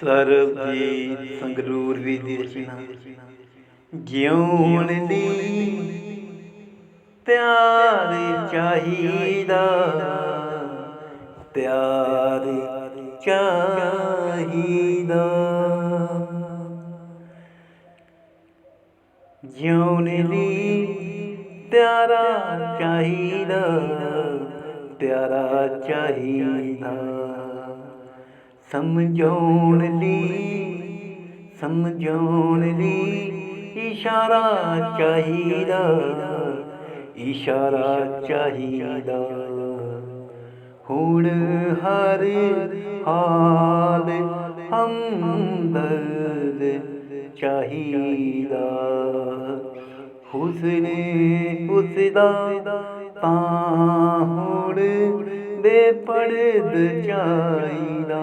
ਸਰਬਜੀਤ ਸੰਗਰੂਰ ਵੀ ਦੀ ਰਚਨਾ ਜਿਉਣ ਲਈ ਪਿਆਰ ਚਾਹੀਦਾ ਪਿਆਰ ਚਾਹੀਦਾ। ਜਿਉਣ ਲਈ ਪਿਆਰਾ ਚਾਹੀਦਾ ਪਿਆਰਾ ਚਾਹੀਦਾ। ਸਮਝਾਉਣ ਲਈ ਸਮਝਾਉਣ ਲਈ ਇਸ਼ਾਰਾ ਚਾਹੀਦਾ ਇਸ਼ਾਰਾ ਚਾਹੀਦਾ। ਹੁਣ ਹਰ ਹਾਲ ਹਮਦਰਦ ਚਾਹੀਦਾ। ਹੁਸਨ ਉਸਦਾ ਤਾਂ ਹੁਣ ਬੇਪੜਦ ਚਾਈਨਾ